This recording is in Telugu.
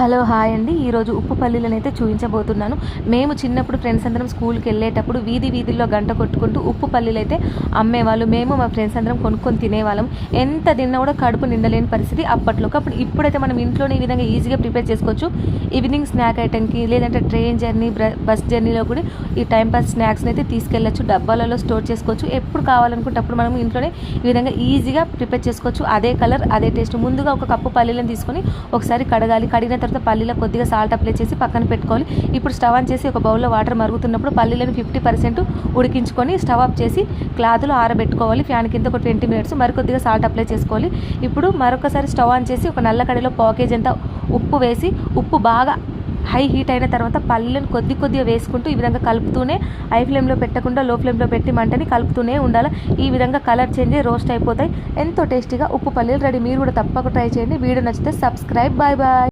హలో హాయ్ అండి. ఈరోజు ఉప్పు పల్లీలను అయితే చూపించబోతున్నాను మేము చిన్నప్పుడు ఫ్రెండ్స్ అందరం స్కూల్కి వెళ్ళేటప్పుడు వీధి వీధుల్లో గంట కొట్టుకుంటూ ఉప్పు పల్లీలు అయితే అమ్మేవాళ్ళు. మేము మా ఫ్రెండ్స్ అందరం కొనుక్కొని తినేవాళ్ళం. ఎంత తిన్నా కూడా కడుపు నిండలేని పరిస్థితి అప్పట్లో అప్పుడు ఇప్పుడైతే మనం ఇంట్లోనే ఈ విధంగా ఈజీగా ప్రిపేర్ చేసుకోవచ్చు. ఈవినింగ్ స్నాక్ ఐటెంకి లేదంటే ట్రైన్ జర్నీ బస్ జర్నీలో కూడా ఈ టైం పాస్ స్నాక్స్ని అయితే తీసుకెళ్ళచ్చు. డబ్బాలలో స్టోర్ చేసుకోవచ్చు. ఎప్పుడు కావాలనుకుంటే అప్పుడు మనం ఇంట్లోనే ఈ విధంగా ఈజీగా ప్రిపేర్ చేసుకోవచ్చు. అదే కలర్ అదే టేస్ట్. ముందుగా ఒక కప్పు పల్లీలను తీసుకొని ఒకసారి కడగాలి. కడిగిన తర్వాత పల్లీలో కొద్దిగా సాల్ట్ అప్లై చేసి పక్కన పెట్టుకోవాలి. ఇప్పుడు స్టవ్ ఆన్ చేసి ఒక బౌల్లో వాటర్ మరుగుతున్నప్పుడు పల్లీలను ఫిఫ్టీ పర్సెంట్ ఉడికించుకొని స్టవ్ ఆఫ్ చేసి క్లాత్లో ఆరబెట్టుకోవాలి. ఫ్యాన్ కింద ఒక ట్వంటీ మినిట్స్ మరికొద్దిగా సాల్ట్ అప్లై చేసుకోవాలి. ఇప్పుడు మరొకసారి స్టవ్ ఆన్ చేసి ఒక నల్ల కడిలో పాకేజ్ అంతా ఉప్పు వేసి ఉప్పు బాగా హై హీట్ అయిన తర్వాత పల్లీలను కొద్ది కొద్దిగా వేసుకుంటూ ఈ విధంగా కలుపుతూనే హై ఫ్లేమ్లో పెట్టకుండా లో ఫ్లేమ్లో పెట్టి మంటని కలుపుతూనే ఉండాలి. ఈ విధంగా కలర్ చేంజ్ రోస్ట్ అయిపోతాయి. ఎంతో టేస్టీగా ఉప్పు పల్లీలు రెడీ మీరు కూడా తప్పక ట్రై చేయండి. వీడియో నచ్చితే సబ్స్క్రైబ్ బాయ్ బాయ్